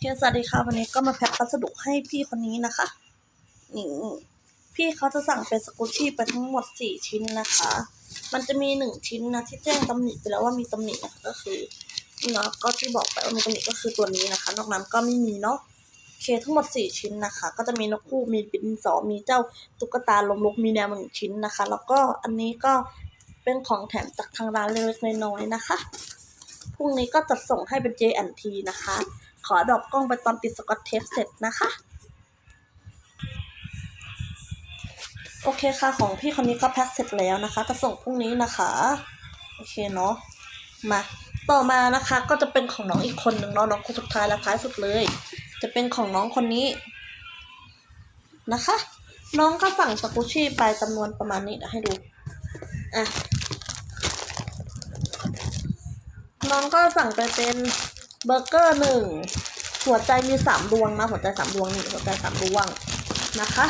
เคสวัสดีค่ะวันนี้ก็มาแพ็คพัสดุให้พี่คนนี้นะคะนี่พี่เขาจะสั่งเป็นสกูชี่ไปทั้งหมดสี่ชิ้นนะคะ มันจะมีหนึ่งชิ้นนะที่แจ้งตำหนิไปแล้วว่ามีตำหนินะคะก็คือเนาะก็ที่บอกไปว่ามีตำหนิก็คือตัวนี้นะคะ นอกนั้นก็ไม่มีเนาะเคทั้งหมดสี่ชิ้นนะคะ ก็จะมีนกคู่มีปินสอมีเจ้าตุ๊กตาลมลุกมีแนวหนึ่งชิ้นนะคะ แล้วก็อันนี้ก็เป็นของแถมจากทางร้านเล็กๆน้อยๆนะคะพรุ่งนี้ก็จะส่งให้เป็น J&T นะคะ ขอดรอปกล้องไปตอนติดสกอตเทปเสร็จนะคะ โอเคค่ะของพี่คนนี้ก็แพ็คเสร็จแล้วนะคะ จะส่งพรุ่งนี้นะคะ โอเคเนาะมาต่อมานะคะก็จะเป็นของน้องอีกคนหนึ่งเนาะน้องคนสุดท้ายและท้ายสุดเลย จะเป็นของน้องคนนี้นะคะ น้องก็สั่งสกุชชี่ไปจำนวนประมาณนี้เดี๋ยวให้ดูอะน้องก็สั่งไปเป็น เบอร์เกอร์หนึ่งหัวใจมีสามดวงนะหัวใจสามดวงนี่หัวใจสามดวงนะคะ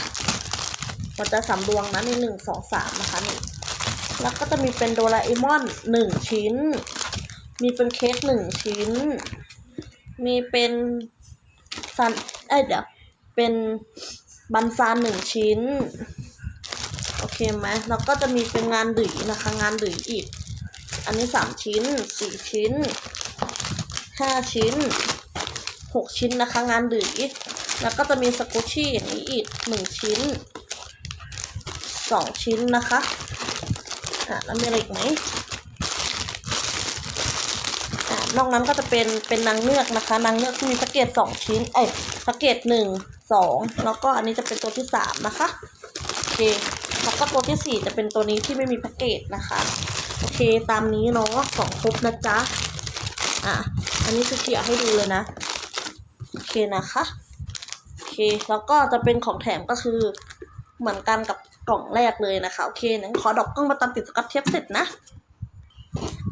หัวใจสามดวงนะนี่หนึ่งสองสามนะคะนี่แล้วก็จะมีเป็นโดราเอมอนหนึ่งชิ้น มีเป็นเค้กหนึ่งชิ้น มีเป็นซันเอ้ยเดี๋ยวเป็นบันซานหนึ่งชิ้น โอเคไหมแล้วก็จะมีเป็นงานดื๋นะคะ งานดื๋อีก อันนี้สามชิ้นสี่ชิ้น ห้าชิ้นหกชิ้นนะคะ งานดื๋อแล้วก็จะมีสกูชี่อย่างนี้อีกหนึ่งชิ้นสองชิ้นนะคะอะแล้วมีอะไรอีกไหมอะนอกนั้นก็จะเป็นเป็นนางเงือกนะคะ นางเงือกที่มีสเกตสองชิ้น เอ้ยสเกตหนึ่งสองแล้วก็อันนี้จะเป็นตัวที่สามนะคะโอเคแล้วก็ตัวที่สี่จะเป็นตัวนี้ที่ไม่มีแพ็กเกจนะคะ โอเคตามนี้เนาะสองครบนะจ๊ะอะ อันนี้คือเขียให้ดูเลยนะโอเคนะคะโอเคแล้วก็จะเป็นของแถมก็คือเหมือนกันกับกล่องแรกเลยนะคะโอเคนั้นขอดอกกล้องมาตามติดสกัดเทปเสร็จนะ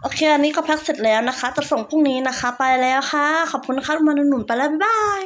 โอเค อันนี้ก็แพ็คเสร็จแล้วนะคะ จะส่งพรุ่งนี้นะคะ ไปแล้วค่ะ ขอบคุณค่ะมาหนุนๆไปแล้ว บ๊ายบาย